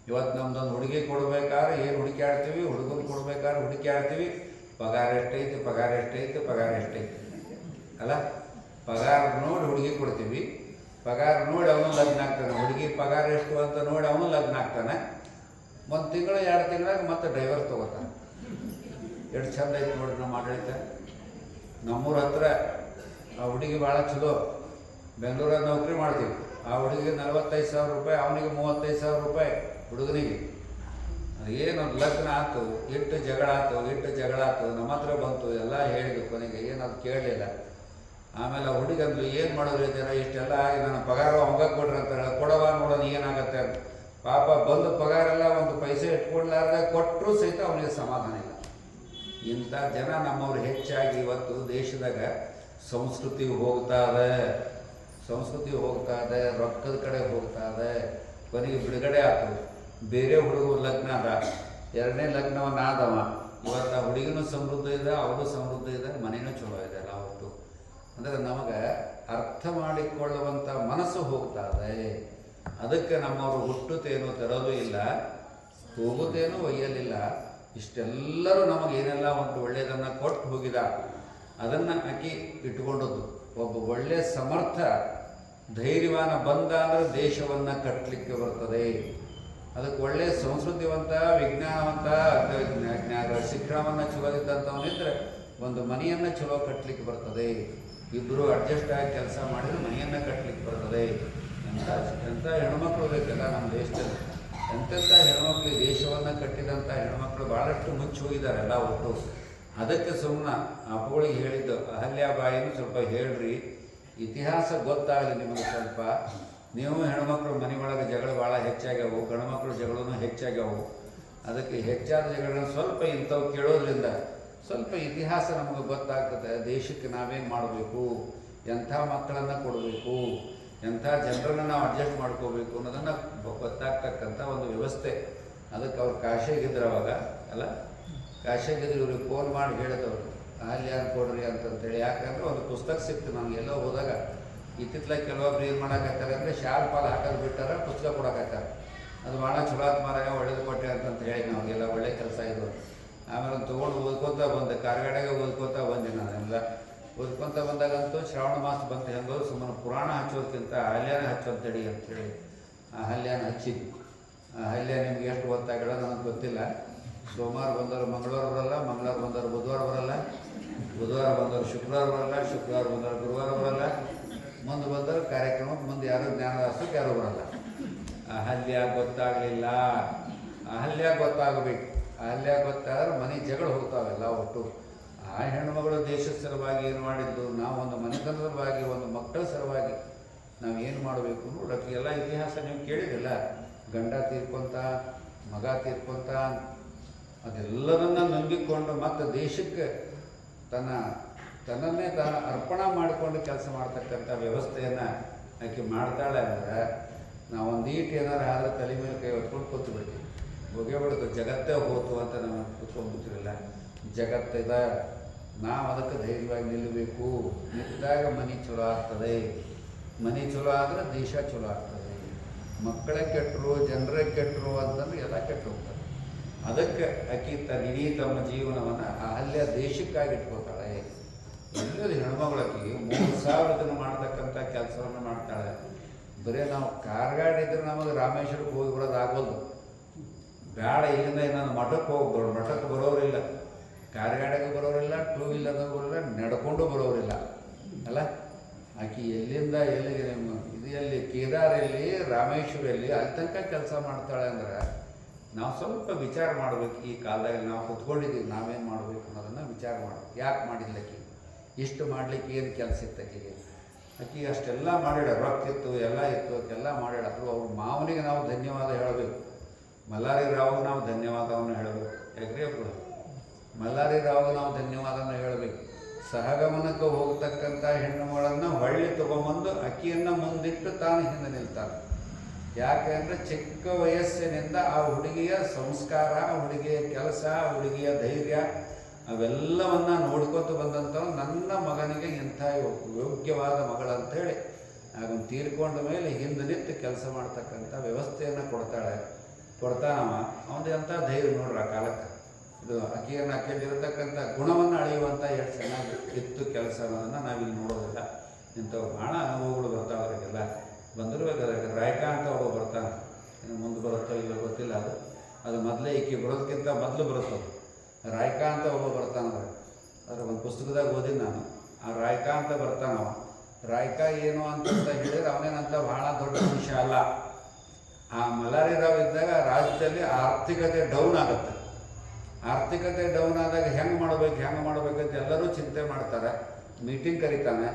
S1: ಇವತ್ತು ನಮ್ದೊಂದು ಹುಡುಗಿ ಕೊಡ್ಬೇಕಾದ್ರೆ ಏನು ಹುಡುಕಿ ಆಡ್ತೀವಿ? ಹುಡುಗನ ಕೊಡ್ಬೇಕಾದ್ರೆ ಹುಡುಕಿ ಆಡ್ತೀವಿ. ಪಗಾರ ಎಷ್ಟೈತೆ ಪಗಾರ ಎಷ್ಟೈತೆ ಪಗಾರ ಎಷ್ಟೈತೆ. ಅಲ್ಲ? ಪಗಾರ ನೋಡಿ ಹುಡುಗಿ ಕೊಡ್ತೀವಿ. ಪಗಾರ ನೋಡಿ ಅವನು ಲಗ್ನ ಆಗ್ತಾನೆ. ಹುಡುಗಿ ಪಗಾರ ಎಷ್ಟು ಅಂತ ನೋಡಿ ಅವನು ಲಗ್ನ ಆಗ್ತಾನೆ. ಒಂದು ತಿಂಗಳು, ಎರಡು ತಿಂಗಳಾಗ ಮತ್ತೆ ಡ್ರೈವರ್ ತೊಗೋತಾನೆ. ಎಷ್ಟು ಚಂದ ಐತೆ ನೋಡಿ ನಮ್ಮ ಆಡಳಿತ. ನಮ್ಮೂರ ಹತ್ರ ಆ ಹುಡುಗಿ ಭಾಳ ಚಲೋ. ಬೆಂಗಳೂರಲ್ಲಿ ನೌಕರಿ ಮಾಡ್ತೀವಿ. ಆ ಹುಡುಗಿಗೆ ನಲವತ್ತೈದು ಸಾವಿರ ರೂಪಾಯಿ, ಅವನಿಗೆ ಮೂವತ್ತೈದು ಸಾವಿರ ರೂಪಾಯಿ ಹುಡುಗನಿಗೆ. ಏನು ಲಗ್ನ ಆಯ್ತು ಇಟ್ಟು ಜಗಳ ಆಯ್ತು ಇಟ್ಟು ಜಗಳ ಆಯ್ತು ನಮ್ಮ ಹತ್ರ ಬಂತು, ಎಲ್ಲ ಹೇಳಿದ್ವಿ ಕೊನೆಗೆ ಏನದು ಕೇಳಲಿಲ್ಲ. ಆಮೇಲೆ ಹುಡುಗಂದು ಹುಡುಗ ಏನು ಮಾಡೋದು ಜನ? ಇಷ್ಟೆಲ್ಲ ಆಗಿ ನನ್ನ ಪಗಾರ ಹೊಂಗ ಕೊಡ್ರಿ ಅಂತಾರೆ ಕೊಡವ ನೋಡೋದು ಏನಾಗತ್ತೆ ಅಂತ. ಪಾಪ ಬಂದು ಪಗಾರೆಲ್ಲ ಒಂದು ಪೈಸೆ ಇಟ್ಕೊಡ್ಲಾರ್ದ ಕೊಟ್ಟರು ಸಹಿತ ಅವನಿಗೆ ಸಮಾಧಾನ ಇಲ್ಲ. ಇಂಥ ಜನ ನಮ್ಮವ್ರು ಹೆಚ್ಚಾಗಿ ಇವತ್ತು ದೇಶದಾಗ ಸಂಸ್ಕೃತಿ ಹೋಗ್ತಾ ಇದೆ. ಸಂಸ್ಕೃತಿ ಹೋಗ್ತಾ ಇದೆ, ರೊಕ್ಕದ ಕಡೆ ಹೋಗ್ತಾ ಇದೆ. ಕೊನೆಗೆ ಬಿಡುಗಡೆ ಆಯ್ತು ಬೇರೆ ಹುಡುಗರು ಲಗ್ನ ಅದ ಎರಡನೇ ಲಗ್ನವನ್ನ ಆದವ ಇವತ್ತು ಆ ಹುಡುಗಿನೂ ಸಮೃದ್ಧ ಇದೆ ಅವರು ಸಮೃದ್ಧ ಇದೆ, ಮನೇನೂ ಚಲೋ ಇದೆ. ಅಂದರೆ ನಮಗೆ ಅರ್ಥ ಮಾಡಿಕೊಳ್ಳುವಂಥ ಮನಸ್ಸು ಹೋಗ್ತದೆ. ಅದಕ್ಕೆ ನಮ್ಮವರು ಹುಟ್ಟುತ್ತೇನು ತರೋದು ಇಲ್ಲ, ಹೋಗುತ್ತೇನು ಒಯ್ಯಲಿಲ್ಲ. ಇಷ್ಟೆಲ್ಲರೂ ನಮಗೆ ಏನೆಲ್ಲ ಒಂದು ಒಳ್ಳೆಯದನ್ನು ಕೊಟ್ಟು ಹೋಗಿದ, ಅದನ್ನು ಹಾಕಿ ಇಟ್ಕೊಂಡದ್ದು. ಒಬ್ಬ ಒಳ್ಳೆಯ ಸಮರ್ಥ, ಧೈರ್ಯವಾನ ಬಂದ ದೇಶವನ್ನು ಕಟ್ಟಲಿಕ್ಕೆ ಬರ್ತದೆ. ಅದಕ್ಕೆ ಒಳ್ಳೆಯ ಸಂಸ್ಕೃತಿವಂತ, ವಿಜ್ಞಾನವಂತ ಅರ್ಥವಿಜ್ಞಾನ ಜ್ಞಾ- ಶಿಕ್ಷಣವನ್ನು ಚಲೋ ಇದ್ದಂಥವನಿದ್ರೆ ಒಂದು ಮನೆಯನ್ನು ಚಲೋ ಕಟ್ಟಲಿಕ್ಕೆ ಬರ್ತದೆ. ಇಬ್ಬರು ಅಡ್ಜಸ್ಟ್ ಆಗಿ ಕೆಲಸ ಮಾಡಿದ್ರೆ ಮನೆಯನ್ನು ಕಟ್ಟಲಿಕ್ಕೆ ಬರ್ತದೆ ಎಂಥ ಎಂಥ ಹೆಣ್ಮಕ್ಳು ಬೇಕಲ್ಲ ನಮ್ಮ ದೇಶದಲ್ಲಿ. ಎಂತೆಂಥ ಹೆಣ್ಮಕ್ಳು ದೇಶವನ್ನು ಕಟ್ಟಿದಂಥ ಹೆಣ್ಮಕ್ಳು ಭಾಳಷ್ಟು ಮುಚ್ಚಿ ಹೋಗಿದ್ದಾರೆ ಎಲ್ಲ ಒಟ್ಟು ಅದಕ್ಕೆ ಸುಮ್ಮನೆ ಅಪ್ಪಗಳಿಗೆ ಹೇಳಿದ್ದು ಅಹಲ್ಯಾಬಾಯಿನೂ ಸ್ವಲ್ಪ ಹೇಳ್ರಿ. ಇತಿಹಾಸ ಗೊತ್ತಾಗಲಿ ನಿಮಗೆ ಸ್ವಲ್ಪ. ನೀವು ಹೆಣ್ಮಕ್ಳು ಮನೆ ಒಳಗೆ ಜಗಳ ಭಾಳ ಹೆಚ್ಚಾಗ್ಯಾವು, ಗಂಡ್ಮಕ್ಳು ಜಗಳೂ ಹೆಚ್ಚಾಗ್ಯಾವು. ಅದಕ್ಕೆ ಹೆಚ್ಚಾದ ಜಗಳನ್ನ ಸ್ವಲ್ಪ ಇಂಥವು ಕೇಳೋದ್ರಿಂದ ಸ್ವಲ್ಪ ಇತಿಹಾಸ ನಮಗೆ ಗೊತ್ತಾಗ್ತದೆ, ದೇಶಕ್ಕೆ ನಾವೇನು ಮಾಡಬೇಕು, ಎಂಥ ಮಕ್ಕಳನ್ನು ಕೊಡಬೇಕು, ಎಂಥ ಜನರನ್ನು ನಾವು ಅಡ್ಜಸ್ಟ್ ಮಾಡ್ಕೋಬೇಕು ಅನ್ನೋದನ್ನು ಗೊತ್ತಾಗ್ತಕ್ಕಂಥ ಒಂದು ವ್ಯವಸ್ಥೆ. ಅದಕ್ಕೆ ಅವ್ರು ಕಾಶಿಯಾಗಿದ್ರು ಅವಾಗ, ಅಲ್ಲ? ಕಾಶಿಯಾಗಿದ್ರು ಇವ್ರಿಗೆ ಫೋನ್ ಮಾಡಿ ಹೇಳಿದವರು, ಅಲ್ಲಿ ಕೊಡ್ರಿ ಅಂತಂತೇಳಿ. ಯಾಕಂದ್ರೆ ಒಂದು ಪುಸ್ತಕ ಸಿಕ್ತು ನಮ್ಗೆ ಎಲ್ಲೋ ಹೋದಾಗ. ಇತ್ತಿತ್ಲ ಕೆಲವೊಬ್ರು ಏನು ಮಾಡಕತ್ತಾರೆ ಅಂದರೆ ಶಾಲ್ ಪಾಲ್ ಹಾಕೋದು ಬಿಟ್ಟಾರ, ಪುಸ್ತಕ ಕೊಡಕತ್ತಾರೆ ಅದು ಭಾಳ ಚಲೋ ಆತ್ ಮಾರಾಯ, ಒಳ್ಳೇದು ಕೊಟ್ಟೆ ಅಂತಂತ ಹೇಳಿ ನಮಗೆಲ್ಲ ಒಳ್ಳೆ ಕೆಲಸ ಇದು. ಆಮೇಲೆ ತಗೊಂಡು ಓದ್ಕೊತ ಬಂದೆ, ಕಾರ್ಗಡೆಗೆ ಓದ್ಕೊತ ಬಂದೆ ನಾನೆಲ್ಲ ಓದ್ಕೊತ ಬಂದಾಗಂತೂ ಶ್ರಾವಣ ಮಾಸ ಬಂತು, ಹೆಂಗೋ ಸುಮ್ಮನೆ ಪುರಾಣ ಹಚ್ಚೋದಕ್ಕಿಂತ ಹಲ್ಯಾನ ಅಂತ ಅಂತೇಳಿ ಆ ಹಲ್ಯಾನ ಹಚ್ಚಿದ್ವಿ ಆ ಹಲ್ಯ ನಿಮ್ಗೆ ಎಷ್ಟು ಗೊತ್ತಾಗಿಲ್ಲ, ನನಗೆ ಗೊತ್ತಿಲ್ಲ. ಸೋಮವಾರ ಬಂದವರು ಮಂಗಳವಾರ ಬರಲ್ಲ ಮಂಗಳವಾರ ಬಂದವರು ಬುಧವಾರ ಬರಲ್ಲ ಬುಧವಾರ ಬಂದವರು ಶುಕ್ರವಾರ ಬರಲ್ಲ ಶುಕ್ರವಾರ ಬಂದವರು ಗುರುವಾರ ಬರಲ್ಲ ಮುಂದೆ ಬಂದವರು ಕಾರ್ಯಕ್ರಮ, ಮುಂದೆ ಯಾರು ಜ್ಞಾನದಾಸಕ್ಕೆ ಯಾರು ಬರಲ್ಲ. ಅಹಲ್ಯ ಗೊತ್ತಾಗಲಿಲ್ಲ. ಅಹಲ್ಯ ಗೊತ್ತಾಗಬೇಕು. ಅಹಲ್ಯ ಗೊತ್ತಾದ್ರೆ ಮನೆ ಜಗಳ ಹೋಗ್ತಾವೆಲ್ಲ ಒಟ್ಟು. ಆ ಹೆಣ್ಣುಮಗಳು ದೇಶದ ಸಲುವಾಗಿ ಏನು ಮಾಡಿದ್ದು? ನಾವು ಒಂದು ಮನೆತನದ ಒಂದು ಮಕ್ಕಳ ಸಲುವಾಗಿ ನಾವು ಏನು ಮಾಡಬೇಕು ನೋಡಕ್ಕೆ ಎಲ್ಲ ಇತಿಹಾಸ ನೀವು ಕೇಳಿದಿಲ್ಲ ಗಂಡ ತೀರ್ಕೊಂತ, ಮಗ ತೀರ್ಕೊಂತ, ಅದೆಲ್ಲರನ್ನ ನಂಬಿಕೊಂಡು ಮತ್ತು ದೇಶಕ್ಕೆ ತನ್ನ, ತನ್ನನ್ನೇ ತಾನು ಅರ್ಪಣೆ ಮಾಡಿಕೊಂಡು ಕೆಲಸ ಮಾಡ್ತಕ್ಕಂಥ ವ್ಯವಸ್ಥೆಯನ್ನು ಆಕೆ ಮಾಡ್ತಾಳೆ ಅಂದರೆ ನಾವು ಒಂದು ಈಟ್ ಏನಾರು ಆದರೆ ತಲೆ ಮೇಲೆ ಕೈ ಹೊತ್ಕೊಂಡು ಕೂತು ಹೋಗೇ ಬಿಡ್ತು ಜಗತ್ತೇ ಹೋತು ಅಂತ ನಾವು ಕೂತ್ಕೊಂಡ್ಬಿಟ್ಟಿರಲ್ಲ. ಜಗತ್ತಿದ ನಾವು ಅದಕ್ಕೆ ಧೈರ್ಯವಾಗಿ ನಿಲ್ಲಬೇಕು ನಿಂತಾಗ ಮನೆ ಚಲೋ ಆಗ್ತದೆ. ಮನೆ ಚಲೋ ಆದರೆ ದೇಶ ಚಲೋ ಆಗ್ತದೆ. ಮಕ್ಕಳೇ ಕೆಟ್ಟರು, ಜನರೇ ಕೆಟ್ಟರು ಅಂತಂದ್ರೆ ಎಲ್ಲ ಕೆಟ್ಟು ಹೋಗ್ತಾರೆ. ಅದಕ್ಕೆ ಆಕಿ ತನ್ನ ಇಡೀ ತಮ್ಮ ಜೀವನವನ್ನು ಅಲ್ಲೇ ದೇಶಕ್ಕಾಗಿ ಇಟ್ಕೋತಾಳೆ ಎಲ್ಲರೂ ಹೆಣ್ಮಗಳಾಕಿ ಮೂರು ಸಾವಿರ ದಿನ ಮಾಡ್ತಕ್ಕಂಥ ಕೆಲಸವನ್ನು ಮಾಡ್ತಾಳೆ. ಬರೀ ನಾವು ಕಾರ್ಗಾಡಿದ್ರೆ ನಮಗೆ ರಾಮೇಶ್ವರಕ್ಕೆ ಹೋಗಿ ಬಿಡೋದಾಗೋದು ಬೇಡ, ಇಲ್ಲಿಂದ ಇನ್ನೊಂದು ಮಠಕ್ಕೆ ಹೋಗ್ಬೋದು ಮಠಕ್ಕೆ ಬರೋರಿಲ್ಲ. ಕಾರ್ಗಾಡಿಗೆ ಬರೋರಿಲ್ಲ ಟೂ ವೀಲರ್ದಾಗ ಬರೋರಿಲ್ಲ, ನಡ್ಕೊಂಡು ಬರೋರಿಲ್ಲ. ಅಲ್ಲ? ಆಕೆ ಎಲ್ಲಿಂದ ಎಲ್ಲಿಗೆ ನಿಮ್ಮ ಇದು ಎಲ್ಲಿ? ಕೇದಾರಲ್ಲಿ ರಾಮೇಶ್ವರಲ್ಲಿ ಅಲ್ಲಿ ತನಕ ಕೆಲಸ ಮಾಡ್ತಾಳೆ ಅಂದ್ರೆ ನಾವು ಸ್ವಲ್ಪ ವಿಚಾರ ಮಾಡ್ಬೇಕು ಈ ಕಾಲದಾಗ ನಾವು ಕುತ್ಕೊಂಡಿದ್ದೀವಿ, ನಾವೇನು ಮಾಡಬೇಕು ಅನ್ನೋದನ್ನು ವಿಚಾರ ಮಾಡ್ಬೇಕು. ಯಾಕೆ ಮಾಡಿಲ್ಲ ಆಕಿ? ಇಷ್ಟು ಮಾಡ್ಲಿಕ್ಕೆ ಏನು ಕೆಲಸ ಇತ್ತು ಆಕೆಗೆ? ಆಕಿ ಅಷ್ಟೆಲ್ಲ ಮಾಡಿಡ ರೊಕ್ಕ ಇತ್ತು, ಎಲ್ಲ ಇತ್ತು ಅದೆಲ್ಲ ಮಾಡಿಡ ಅವ್ರ ಮಾವನಿಗೆ ನಾವು ಧನ್ಯವಾದ ಹೇಳಬೇಕು. ಮಲ್ಲಾರಿ ರಾವ್ಗೆ ನಾವು ಧನ್ಯವಾದವನ್ನು ಹೇಳಬೇಕು. ಯಾಕ್ರಿ ಅಪ್ಪ ಮಲ್ಲಾರಿ ರಾವ್ಗೆ ನಾವು ಧನ್ಯವಾದವನ್ನು ಹೇಳಬೇಕು. ಸಹಗಮನಕ್ಕೆ ಹೋಗತಕ್ಕಂಥ ಹೆಣ್ಣು ಮಗಳನ್ನು ಹೊಳ್ಳಿ ತಗೊಂಬಂದು ಅಕ್ಕಿಯನ್ನು ಮುಂದಿಟ್ಟು ತಾನು ಹಿಂದೆ ನಿಲ್ತಾನೆ. ಯಾಕೆ ಅಂದರೆ ಚಿಕ್ಕ ವಯಸ್ಸಿನಿಂದ ಆ ಹುಡುಗಿಯ ಸಂಸ್ಕಾರ ಹುಡುಗಿಯ ಕೆಲಸ ಹುಡುಗಿಯ ಧೈರ್ಯ ಅವೆಲ್ಲವನ್ನು ನೋಡ್ಕೊತ ಬಂದಂಥವ್ರು ನನ್ನ ಮಗನಿಗೆ ಇಂಥ ಯೋಗ್ಯವಾದ ಮಗಳಂತೇಳಿ ಅದನ್ನು ತೀರ್ಕೊಂಡ ಮೇಲೆ ಹಿಂದೆ ನಿಂತು ಕೆಲಸ ಮಾಡ್ತಕ್ಕಂಥ ವ್ಯವಸ್ಥೆಯನ್ನು ಕೊಡ್ತಾಳೆ. ಕೊಡ್ತಾನವ ಅವನಿಗೆ ಅಂತ ಧೈರ್ಯ ನೋಡ್ರಿ ಆ ಕಾಲಕ್ಕೆ. ಇದು ಅಕ್ಕಿಯನ್ನು ಅಕ್ಕಿಯಲ್ಲಿರತಕ್ಕಂಥ ಗುಣವನ್ನು ಅಳೆಯುವಂಥ ಎಷ್ಟು ಚೆನ್ನಾಗಿ ಇತ್ತು ಕೆಲಸ ಅನ್ನೋದನ್ನು ನಾವಿಲ್ಲಿ ನೋಡೋದಿಲ್ಲ. ಇಂಥವು ಭಾಳ ಅನುಭವಗಳು ಬರ್ತಾವೆ ಅವರಿಗೆಲ್ಲ. ಬಂದಿರ್ಬೇಕಾದ್ರೆ ರಾಯಕ ಅಂತ ಒಬ್ಬ ಬರ್ತಾನೆ. ಇನ್ನು ಮುಂದೆ ಬರುತ್ತೋ ಇಲ್ಲ ಗೊತ್ತಿಲ್ಲ ಅದು. ಅದು ಮೊದಲೇ ಈಕೆ ಬರೋದಕ್ಕಿಂತ ಮೊದಲು ಬರುತ್ತದು ರಾಯಕ ಅಂತ ಒಬ್ಬ ಬರ್ತಾನಂದ್ರೆ ಅದ್ರ ಒಂದು ಪುಸ್ತಕದಾಗ ಓದಿನ ನಾನು. ಆ ರಾಯಕ ಅಂತ ಬರ್ತಾನವ. ರಾಯಕ ಏನು ಅಂತ ಹೇಳಿದ್ರೆ ಅವನೇನಂತ ಭಾಳ ದೊಡ್ಡ ಮನುಷ್ಯ ಅಲ್ಲ. ಆ ಮಲಾರಿ ರಾವ್ ಇದ್ದಾಗ ರಾಜ್ಯದಲ್ಲಿ ಆರ್ಥಿಕತೆ ಡೌನ್ ಆಗುತ್ತೆ. ಆರ್ಥಿಕತೆ ಡೌನ್ ಆದಾಗ ಹೆಂಗೆ ಮಾಡ್ಬೇಕು, ಹೆಂಗೆ ಅಂತ ಎಲ್ಲರೂ ಚಿಂತೆ ಮಾಡ್ತಾರೆ. ಮೀಟಿಂಗ್ ಕರೀತಾನೆ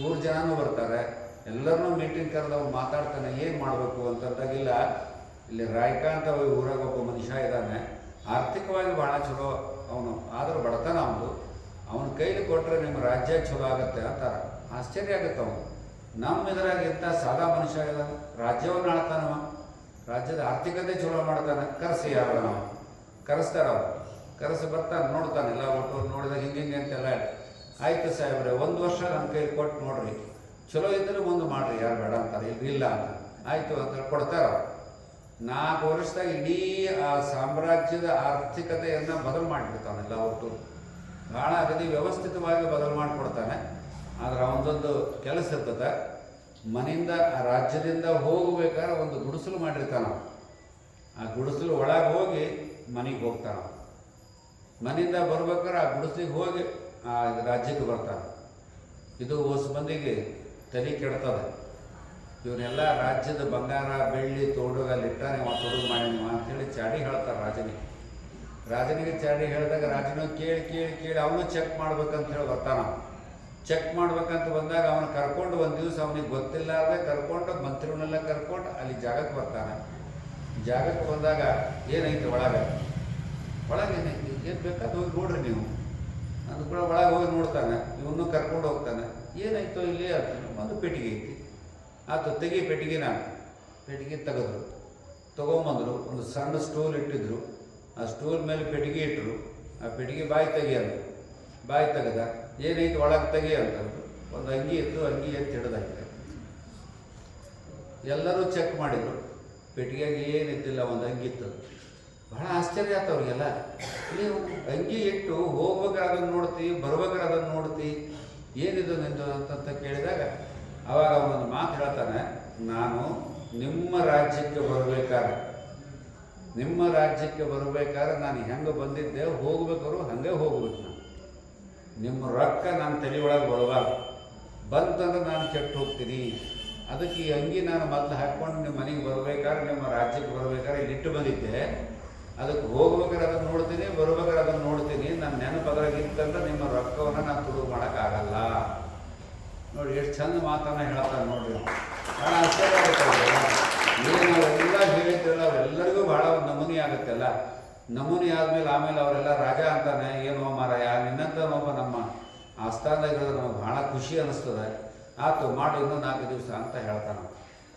S1: ಮೂರು ಜನನೂ ಬರ್ತಾರೆ. ಎಲ್ಲರನ್ನೂ ಮೀಟಿಂಗ್ ಕರೆದು ಅವ್ನು ಮಾತಾಡ್ತಾನೆ, ಏನು ಮಾಡಬೇಕು ಅಂತಂದಾಗಿಲ್ಲ ಇಲ್ಲಿ ರಾಯ್ಕ ಅಂತ ಒಬ್ಬ ಊರಾಗ ಒಬ್ಬ ಮನುಷ್ಯ ಇದ್ದಾನೆ. ಆರ್ಥಿಕವಾಗಿ ಭಾಳ ಚಲೋ ಅವನು, ಆದರೂ ಬಡತನ ಅವನು. ಅವನ ಕೈಲಿ ಕೊಟ್ಟರೆ ನಿಮ್ಮ ರಾಜ್ಯ ಚಲೋ ಆಗುತ್ತೆ ಅಂತಾರೆ. ಆಶ್ಚರ್ಯ ಆಗುತ್ತೆ ಅವನು. ನಮ್ಮ ಇದ್ರಾಗ ಇಂಥ ಸಾದಾ ಮನುಷ್ಯ ಇದ್ದಾನೆ? ರಾಜ್ಯವನ್ನು ಆಳ್ತಾನವ ರಾಜ್ಯದ ಆರ್ಥಿಕತೆ ಚಲೋ ಮಾಡ್ತಾನೆ, ಕರೆಸಿ ಯಾರು ನಾವು ಕರೆಸ್ತಾರ ಅವ್ರು ಕರೆಸಿ ಬರ್ತಾನೆ, ನೋಡ್ತಾನೆ ಎಲ್ಲ ಒಟ್ಟು ನೋಡಿದಾಗ ಹಿಂಗೆ ಹಿಂಗೆ ಅಂತೆಲ್ಲ ಆಯ್ತು ಸಾಹೇಬ್ರೆ, ಒಂದು ವರ್ಷ ನನ್ನ ಕೈಲಿ ಕೊಟ್ಟು ನೋಡ್ರಿ. ಚಲೋ ಇದ್ರೆ ಮುಂದೆ ಮಾಡ್ರಿ, ಯಾರು ಬೇಡ ಅಂತಾರೆ ಇಲ್ಲಿ ಇಲ್ಲ ಅಂತ. ಆಯಿತು ಅಂತ ಕೊಡ್ತಾರ. ನಾಲ್ಕು ವರ್ಷದಾಗ ಇಡೀ ಆ ಸಾಮ್ರಾಜ್ಯದ ಆರ್ಥಿಕತೆಯನ್ನು ಬದಲು ಮಾಡಿಬಿಡ್ತಾನೆ ಎಲ್ಲ ಒಟ್ಟು ಭಾಳ ಅಗದಿ ವ್ಯವಸ್ಥಿತವಾಗಿ ಬದಲು ಮಾಡಿಕೊಡ್ತಾನೆ. ಆದ್ರೆ ಅವನದೊಂದು ಕೆಲಸ ಇರ್ತದೆ. ಮನೆಯಿಂದ ಆ ರಾಜ್ಯದಿಂದ ಹೋಗಬೇಕಾದ್ರೆ ಒಂದು ಗುಡಿಸಲು ಮಾಡಿರ್ತಾನ ಆ ಗುಡಿಸಲು ಒಳಗೆ ಹೋಗಿ ಮನೆಗೆ ಹೋಗ್ತಾನ. ಮನೆಯಿಂದ ಬರ್ಬೇಕಾದ್ರೆ ಆ ಗುಡಿಸಿಗೆ ಹೋಗಿ ಆ ರಾಜ್ಯಕ್ಕೆ ಬರ್ತಾನೆ. ಇದು ಹೊಸ ಮಂದಿಗೆ ತಲೆ ಕೆಡ್ತದೆ. ಇವನ್ನೆಲ್ಲ ರಾಜ್ಯದ ಬಂಗಾರ, ಬೆಳ್ಳಿ ತೋಡುಗಲ್ಲಿಟ್ಟಾನೆ ಅಲ್ಲಿ ಇಟ್ಟ ನೀವು ತೊಡುಗು ಮಾಡಿ ನೀವು ಅಂತೇಳಿ ಚಾಡಿ ಹೇಳ್ತಾರೆ ರಾಜನಿಗೆ. ರಾಜನಿಗೆ ಚಾಡಿ ಹೇಳಿದಾಗ ರಾಜನು ಕೇಳಿ ಕೇಳಿ ಕೇಳಿ ಅವನು ಚೆಕ್ ಮಾಡ್ಬೇಕಂತ ಹೇಳಿ ಬರ್ತಾನ ಚೆಕ್ ಮಾಡ್ಬೇಕಂತ ಬಂದಾಗ ಅವನು ಕರ್ಕೊಂಡು ಒಂದು ದಿವಸ ಅವನಿಗೆ ಗೊತ್ತಿಲ್ಲಾರ್ದೆ ಕರ್ಕೊಂಡು ಮಂತ್ರಿಗಳನ್ನೆಲ್ಲ ಕರ್ಕೊಂಡು ಅಲ್ಲಿ ಜಾಗಕ್ಕೆ ಬರ್ತಾನೆ. ಜಾಗಕ್ಕೆ ಬಂದಾಗ ಏನೈತೆ ಒಳಗೆ? ಒಳಗೆ ಏನೈತಿ? ಏನು ಬೇಕಾದ ಹೋಗಿ ನೋಡ್ರಿ ನೀವು. ಅದು ಕೂಡ ಒಳಗೆ ಹೋಗಿ ನೋಡ್ತಾನೆ. ಇವನು ಕರ್ಕೊಂಡು ಹೋಗ್ತಾನೆ. ಏನಾಯ್ತು ಇಲ್ಲಿ ಅಂತ ಒಂದು ಪೆಟ್ಟಿಗೆ ಐತಿ. ಆತು ತೆಗಿ ಪೆಟ್ಟಿಗೆನ. ಪೆಟ್ಟಿಗೆ ತೆಗೆದ್ರು. ತೊಗೊಂಬಂದರು. ಒಂದು ಸಣ್ಣ ಸ್ಟೂಲ್ ಇಟ್ಟಿದ್ರು. ಆ ಸ್ಟೂಲ್ ಮೇಲೆ ಪೆಟ್ಟಿಗೆ ಇಟ್ಟರು ಆ ಪೆಟ್ಟಿಗೆ ಬಾಯಿ ತೆಗಿಯೋದು ಬಾಯಿ ತೆಗೆದ. ಏನೈತಿ ಒಳಗೆ ತೆಗಿ ಅಂತ ಒಂದು ಅಂಗಿ ಇತ್ತು, ಅಂಗಿ ಎತ್ತಿ ಹಿಡ್ದಂಗೆ ಎಲ್ಲರೂ ಚೆಕ್ ಮಾಡಿದರು. ಪೆಟ್ಟಿಗೆಗೆ ಏನಿದ್ದಿಲ್ಲ ಒಂದು ಅಂಗಿ ಇತ್ತು. ಬಹಳ ಆಶ್ಚರ್ಯ ಆಯ್ತು ಅವ್ರಿಗೆಲ್ಲ. ನೀವು ಅಂಗಿ ಇಟ್ಟು ಹೋಗ್ಬೇಕಾದ್ರೆ ಅದನ್ನು ನೋಡ್ತಿ ಬರ್ಬೇಕಾದ್ರೆ ಅದನ್ನು ನೋಡ್ತಿ, ಏನಿದು ನಿಂದು ಅಂತಂತ ಕೇಳಿದಾಗ ಅವಾಗ ಅವನೊಂದು ಮಾತು ಹೇಳ್ತಾನೆ, ನಾನು ನಿಮ್ಮ ರಾಜ್ಯಕ್ಕೆ ಬರಬೇಕಾದ್ರೆ, ನಿಮ್ಮ ರಾಜ್ಯಕ್ಕೆ ಬರಬೇಕಾದ್ರೆ ನಾನು ಹೆಂಗೆ ಬಂದಿದ್ದೆ ಹೋಗ್ಬೇಕಾದ್ರು ಹಂಗೆ ಹೋಗ್ಬೇಕು ನಾನು. ನಿಮ್ಮ ರೊಕ್ಕ ನಾನು ತಲೆ ಒಳಗೆ ಬರಬಾರ್ದು. ಬಂತಂದ್ರೆ ನಾನು ಕೆಟ್ಟು ಹೋಗ್ತೀನಿ. ಅದಕ್ಕೆ ಈ ಅಂಗಿ ನಾನು ಮೊದಲು ಹಾಕ್ಕೊಂಡು ನಿಮ್ಮ ಮನೆಗೆ ಬರಬೇಕಾದ್ರೆ, ನಿಮ್ಮ ರಾಜ್ಯಕ್ಕೆ ಬರಬೇಕಾದ್ರೆ ಇಲ್ಲಿಟ್ಟು ಬಂದಿದ್ದೆ. ಅದಕ್ಕೆ ಹೋಗ್ಬೇಕಾದ್ರೆ ಅದನ್ನು ನೋಡ್ತೀನಿ, ಬರ್ಬೇಕಾದ್ರೆ ಅದನ್ನು ನೋಡ್ತೀನಿ. ನನ್ನ ನೆನಪದ್ರಾಗಿತ್ತಂದ್ರೆ ನಿಮ್ಮ ರೊಕ್ಕವನ್ನು ನಾನು ತುಡು ಮಾಡೋಕ್ಕಾಗಲ್ಲ. ನೋಡಿ, ಎಷ್ಟು ಚಂದ ಮಾತನ್ನು ಹೇಳ್ತಾರೆ ನೋಡಿ ಭಾಳ ಆಶ್ಚರ್ಯ ಆಗುತ್ತೆ. ಏನು ಅವರೆಲ್ಲ ಹೇಳಿದ್ರಲ್ಲ ಅವರೆಲ್ಲರಿಗೂ ಭಾಳ ಒಂದು ನಮೂನಿ ಆಗುತ್ತಲ್ಲ. ನಮೂನಿ ಆದ್ಮೇಲೆ ಆಮೇಲೆ ಅವರೆಲ್ಲ ರಾಜ ಅಂತಾನೆ, ಏನೋ ಮಾರಾಯ ನಿನ್ನಂತ ನಮ್ಮ ಆಸ್ಥಾನದಾಗ ಇರೋದು ನಮಗೆ ಭಾಳ ಖುಷಿ ಅನ್ನಿಸ್ತದೆ ಆತು, ಮಾಡಿ ಇನ್ನೂ ನಾಲ್ಕು ದಿವಸ ಅಂತ ಹೇಳ್ತಾನೆ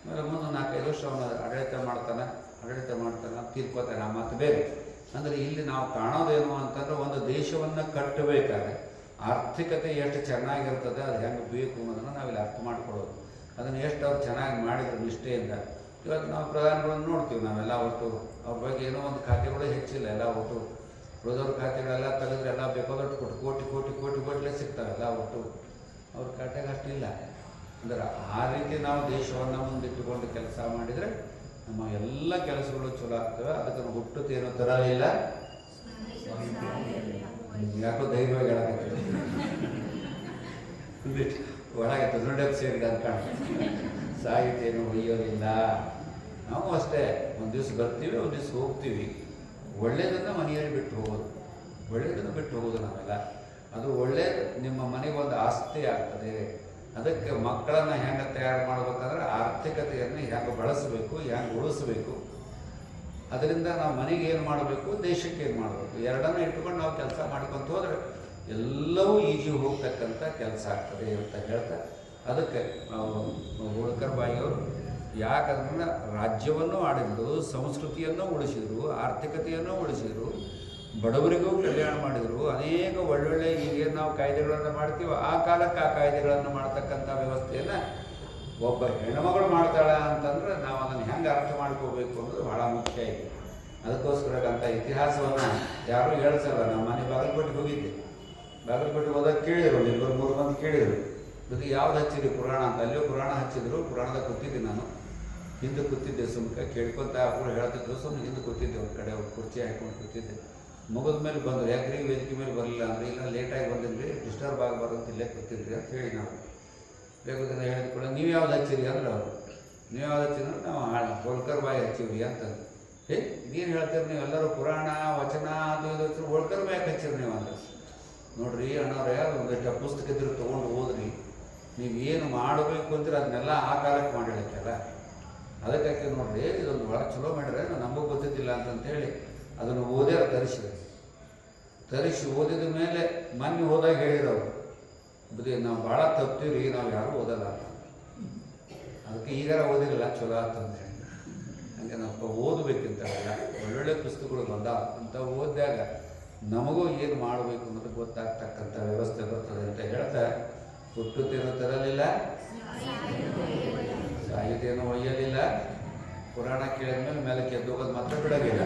S1: ಆಮೇಲೆ ಮುಂದೆ ನಾಲ್ಕೈದು ವರ್ಷ ಅವನು ಆಡಳಿತ ಮಾಡ್ತಾನೆ ಆಡಳಿತ ಮಾಡ್ತಾನೆ ತೀರ್ಕೋತಾನೆ ಆ ಮಾತು ಬೇರೆ. ಅಂದರೆ ಇಲ್ಲಿ ನಾವು ಕಾಣೋದೇನು ಅಂತಂದ್ರೆ ಒಂದು ದೇಶವನ್ನು ಕಟ್ಟಬೇಕಾದ್ರೆ ಆರ್ಥಿಕತೆ ಎಷ್ಟು ಚೆನ್ನಾಗಿರ್ತದೆ, ಅದು ಹೆಂಗೆ ಬೇಕು ಅನ್ನೋದನ್ನು ನಾವಿಲ್ಲಿ ಅರ್ಥ ಮಾಡ್ಕೊಳ್ಳೋದು ಅದನ್ನು ಎಷ್ಟು ಅವ್ರು ಚೆನ್ನಾಗಿ ಮಾಡಿದ್ರು ನಿಷ್ಠೆಯಿಂದ ಇವತ್ತು ನಾವು ಪ್ರಧಾನಿಗಳನ್ನು ನೋಡ್ತೀವಿ, ನಾವೆಲ್ಲ ಒಟ್ಟು ಅವ್ರ ಬಗ್ಗೆ ಏನೋ ಒಂದು ಖಾತೆಗಳು ಹೆಚ್ಚಿಲ್ಲ, ಎಲ್ಲ ಒಟ್ಟು ಉಳಿದವ್ರ ಖಾತೆಗಳೆಲ್ಲ ತೆಗೆದ್ರೆ ಎಲ್ಲ ಬೇಕಾದಷ್ಟು ಕೊಟ್ಟು ಕೋಟಿ ಕೋಟಿ ಕೋಟಿ ಕೋಟಿಲೇ ಸಿಗ್ತಾರೆ, ಎಲ್ಲ ಒಟ್ಟು ಅವ್ರ ಖಾತೆಗೆ ಅಷ್ಟಿಲ್ಲ. ಅಂದ್ರೆ ಆ ರೀತಿ ನಾವು ದೇಶವನ್ನು ಮುಂದಿಟ್ಟುಕೊಂಡು ಕೆಲಸ ಮಾಡಿದರೆ ನಮ್ಮ ಎಲ್ಲ ಕೆಲಸಗಳು ಚಲೋ ಆಗ್ತವೆ, ಅದಕ್ಕೆ ನಾವು ಹುಟ್ಟುತ್ತೇನೋ ಇಲ್ಲ. ಯಾಕೋ ಧೈರ್ಯವಾಗಿ ಹೇಳಕ್ಕೆ ಒಳಗೆ ತೊಂದರೆ ಸೇರಿದೆ ಅಂತ ಕಾಣ್ತದೆ. ಸಾಹಿತ್ಯನು ಒಯ್ಯೋದಿಲ್ಲ ನಾವು ಅಷ್ಟೇ ಒಂದು ದಿವಸ ಬರ್ತೀವಿ, ಒಂದು ದಿವಸ ಹೋಗ್ತೀವಿ. ಒಳ್ಳೇದನ್ನು ಮನೆಯಲ್ಲಿ ಬಿಟ್ಟು ಹೋಗೋದು. ಒಳ್ಳೆಯದನ್ನು ಬಿಟ್ಟು ಹೋಗೋದು ನಾವೆಲ್ಲ. ಅದು ಒಳ್ಳೆ ನಿಮ್ಮ ಮನೆಗೆ ಒಂದು ಆಸ್ತಿ ಆಗ್ತದೆ. ಅದಕ್ಕೆ ಮಕ್ಕಳನ್ನು ಹೆಂಗೆ ತಯಾರು ಮಾಡ್ಬೇಕಂದ್ರೆ ಆರ್ಥಿಕತೆಯನ್ನು ಹೆಂಗೆ ಬಳಸಬೇಕು, ಹೆಂಗೆ ಉಳಿಸ್ಬೇಕು. ಅದರಿಂದ ನಾವು ಮನೆಗೆ ಏನು ಮಾಡಬೇಕು, ದೇಶಕ್ಕೆ ಏನು ಮಾಡಬೇಕು. ಎರಡನ್ನ ಇಟ್ಕೊಂಡು ನಾವು ಕೆಲಸ ಮಾಡ್ಕೊತ ಹೋದರೆ ಎಲ್ಲವೂ ಈಜಿ ಹೋಗ್ತಕ್ಕಂಥ ಕೆಲಸ ಆಗ್ತದೆ ಅಂತ ಹೇಳ್ತಾ ಅದಕ್ಕೆ ಹೋಳ್ಕರ್ ಬಾಯಿಯವರು ಯಾಕಂದ್ರೆ ರಾಜ್ಯವನ್ನು ಆಡಿದ್ರು, ಸಂಸ್ಕೃತಿಯನ್ನು ಉಳಿಸಿದ್ರು, ಆರ್ಥಿಕತೆಯನ್ನು ಉಳಿಸಿದ್ರು, ಬಡವರಿಗೂ ಕಲ್ಯಾಣ ಮಾಡಿದರು, ಅನೇಕ ಒಳ್ಳೊಳ್ಳೆ ಈಗೇನು ನಾವು ಕಾಯ್ದೆಗಳನ್ನು ಮಾಡ್ತೀವೋ, ಆ ಕಾಲಕ್ಕೆ ಆ ಕಾಯ್ದೆಗಳನ್ನು ಮಾಡ್ತಕ್ಕಂಥ ವ್ಯವಸ್ಥೆಯನ್ನು ಒಬ್ಬ ಹೆಣ್ಮಗಳು ಮಾಡ್ತಾಳೆ ಅಂತಂದ್ರೆ ನಾವು ಅದನ್ನು ಹೆಂಗೆ ಅರ್ಥ ಮಾಡ್ಕೋಬೇಕು ಅನ್ನೋದು ಭಾಳ ಮುಖ್ಯ ಇದೆ. ಅದಕ್ಕೋಸ್ಕರ ಅಂತ ಇತಿಹಾಸವನ್ನು ಯಾರೂ ಹೇಳ್ಸಲ್ಲ ನಮ್ಮ ಮನೆ ಬಾಗಲಕೋಟೆಗೆ ಹೋಗಿದ್ದೆ. ಬಾಗಲಕೋಟೆಗೆ ಹೋದಾಗ ಕೇಳಿದರು ಇಬ್ಬರು ಮೂರು ಮಂದಿ ಕೇಳಿದರು. ಇದು ಯಾವ್ದು ಹಚ್ಚಿರಿ ಪುರಾಣ ಅಂತ? ಅಲ್ಲಿಯೂ ಪುರಾಣ ಹಚ್ಚಿದ್ರು, ಪುರಾಣದ ಕೂತಿದ್ದೆ ನಾನು ಹಿಂದೆ ಕೂತಿದ್ದೆ ಸುಮ್ಕ ಕೇಳ್ಕೊಂತ ಕೂಡ ಹೇಳ್ತಿದ್ದೆ ಸುಮ್ಮನೆ ಹಿಂದೆ ಕೂತಿದ್ದೆ ಒಂದು ಕಡೆ, ಒಂದು ಕುರ್ಚಿ ಹಾಕೊಂಡು ಕೂತಿದ್ದೆ. ಮುಗಿದ ಮೇಲೆ ಬಂದರು, ಯಾಕ್ರಿ ವೇದಿಕೆ ಮೇಲೆ ಬರಲಿಲ್ಲ ಅಂದ್ರೆ ಇಲ್ಲ ಲೇಟಾಗಿ ಬಂದಿದ್ರಿ ಡಿಸ್ಟರ್ಬ್ ಆಗಬಾರ್ದು ಅಂತ ಇಲ್ಲೇ ಕೂತಿದ್ರಿ ಅಂತ ಹೇಳಿ ನಾವು. ಬೇಕಾದ್ರೆ ಹೇಳಿದ ಕೂಡ ನೀವು ಯಾವ್ದು ಹಚ್ಚಿರಿ? ಅಂದ್ರೆ ಅವರು. ನೀವು ಯಾವ್ದು ಹಚ್ಚಿದ್ರೆ ನಾವು ಹಾಳು, ಹೋಳ್ಕರ್ ಬಾಯಿ ಹಚ್ಚಿವ್ರಿ ಅಂತ ಏ ನೀನು ಹೇಳ್ತೀರಿ ನೀವು? ಎಲ್ಲರೂ ಪುರಾಣ, ವಚನ, ಅದು ಇದು ಹೋಳ್ಕರ್ ಬಾಯಿ ಹಚ್ಚಿರಿ ನೀವು? ಅಂದ್ರೆ. ನೋಡ್ರಿ ಅಣ್ಣವ್ರೆ ಒಂದಿಷ್ಟು ಪುಸ್ತಕ ಇದ್ರೆ ತೊಗೊಂಡು ಓದ್ರಿ ನೀವು ಏನು ಮಾಡಬೇಕು ಅಂದ್ರೆ ಅದನ್ನೆಲ್ಲ ಆ ಕಾಲಕ್ಕೆ ಮಾಡಿಡತ್ತಲ್ಲ ಅದಕ್ಕಾಗಿ ನೋಡ್ರಿ, ಇದೊಂದು ಭಾಳ ಚಲೋ ಮಾಡಿದ್ರೆ ನಮಗೂ ಗೊತ್ತಿದ್ದಿಲ್ಲ ಅಂತಂತೇಳಿ ಅದನ್ನು ಓದೇ ತರಿಸಿದೆ ತರಿಸಿ ಓದಿದ ಮೇಲೆ ಮೊನ್ನೆ ಹೋದಾಗ ಹೇಳಿರೋರು ಬರೀ ನಾವು ಭಾಳ ತಪ್ತೀವಿ ನಾವು ಯಾರೂ ಓದಲ್ಲ ಅಂತ. ಅದಕ್ಕೆ ಈಗಾರ ಓದಿರಲ್ಲ, ಚಲೋ ಅಂತಂದು ಹೇಳಿ. ಹಂಗೆ ನಾವು ಓದಬೇಕಿಂತ ಒಳ್ಳೊಳ್ಳೆ ಪುಸ್ತಕಗಳು ಬಂದಾವ. ಅಂತ ಓದಿದಾಗ ನಮಗೂ ಏನು ಮಾಡಬೇಕು ಅನ್ನೋದು ಗೊತ್ತಾಗ್ತಕ್ಕಂಥ ವ್ಯವಸ್ಥೆ ಬರ್ತದೆ ಅಂತ ಹೇಳ್ತಾ ಹುಟ್ಟುತ್ತೇನೋ ತರಲಿಲ್ಲ? ಸಾಯುತ್ತೇನು ಒಯ್ಯಲಿಲ್ಲ. ಪುರಾಣ ಕೇಳಿದ್ಮೇಲೆ ಮೇಲೆ ಕೆದ್ದೋಗೋದು ಮಾತ್ರ ಬಿಡೋದಿಲ್ಲ.